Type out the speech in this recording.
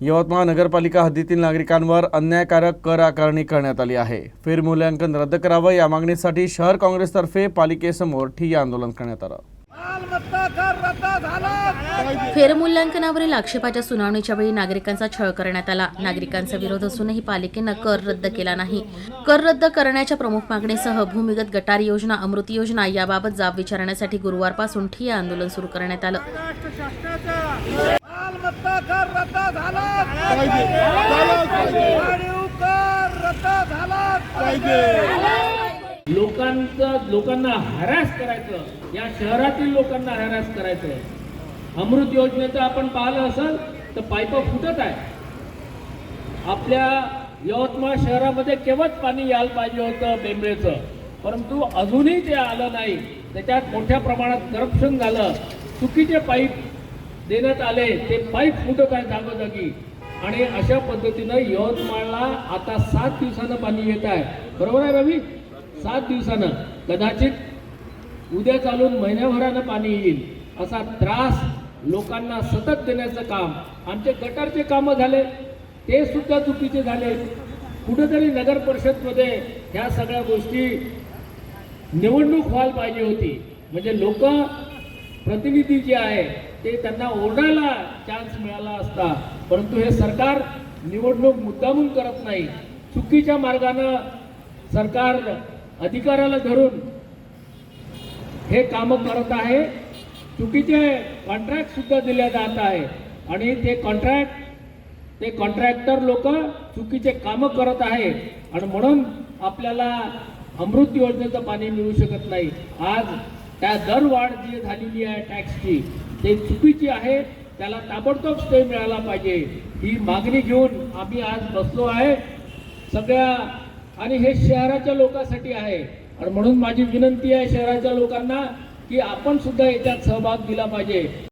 यवतमाळ नगरपालिका हद्दीतील नागरिकांवर अन्यायकारक कर आकारणी करण्यात आली आहे. फेरमूल्यांकन रद्द करावं या मागणीसाठी शहर काँग्रेसतर्फे पालिकेसमोर ठिय्या आंदोलन करण्यात आलं. फेरमूल्यांकनावरील आक्षेपाच्या सुनावणीच्या वेळी नागरिकांचा छळ करण्यात आला. नागरिकांचा विरोध असूनही पालिकेनं कर रद्द केला नाही. कर रद्द करण्याच्या प्रमुख मागणीसह भूमिगत गटार योजना अमृत योजना याबाबत जाब विचारण्यासाठी गुरुवारपासून ठिय्या आंदोलन सुरू करण्यात आलं. पाहिजे. पाहिजे. लोकांचं लोकांना हरास करायचं. या शहरातील लोकांना हरास करायचं अमृत योजनेचं आपण पाहिलं असेल तर पाईप फुटत आहे. आपल्या यवतमाळ शहरामध्ये केव्हाच पाणी यायला पाहिजे होतं बेंबळेचं. परंतु अजूनही ते आलं नाही. त्याच्यात मोठ्या प्रमाणात करप्शन झालं. चुकीचे पाईप देण्यात आले. ते पाईप फुटत आहे जागोजागी. आणि अशा पद्धतीनं यवतमाळला आता सात दिवसानं पाणी येत आहे. बरोबर आहे रवी सात दिवसानं. कदाचित उद्या चालून महिन्याभरानं पाणी येईल. असा त्रास लोकांना सतत देण्याचं काम. आमचे गटारचे कामं झाले. ते सुद्धा चुकीचे झाले. कुठेतरी नगर परिषदमध्ये ह्या सगळ्या गोष्टी निवडणूक व्हायला पाहिजे होती. म्हणजे लोक प्रतिनिधी जे आहे ते त्यांना ओरडायला चान्स मिळाला असता. परंतु हे सरकार निवडणूक मुद्दामून करत नाही. चुकीच्या मार्गानं सरकार अधिकाराला धरून हे कामं करत आहे. चुकीचे कॉन्ट्रॅक्ट सुद्धा दिले जात आहे. आणि ते कॉन्ट्रॅक्ट ते कॉन्ट्रॅक्टर लोक चुकीचे कामं करत आहे आणि म्हणून आपल्याला अमृत योजनेचं पाणी मिळू शकत नाही. आज त्या दरवाढ जी झालेली आहे टॅक्सची ते चुकीची आहे त्याला ताबडतोब स्टे मिळाला पाहिजे. ही मागणी घेऊन आम्ही आज बसलो आहे. सगळ्या आणि हे शहराच्या लोकांसाठी आहे. आणि म्हणून माझी विनंती आहे शहराच्या लोकांना की आपण सुद्धा याच्यात सहभाग दिला पाहिजे.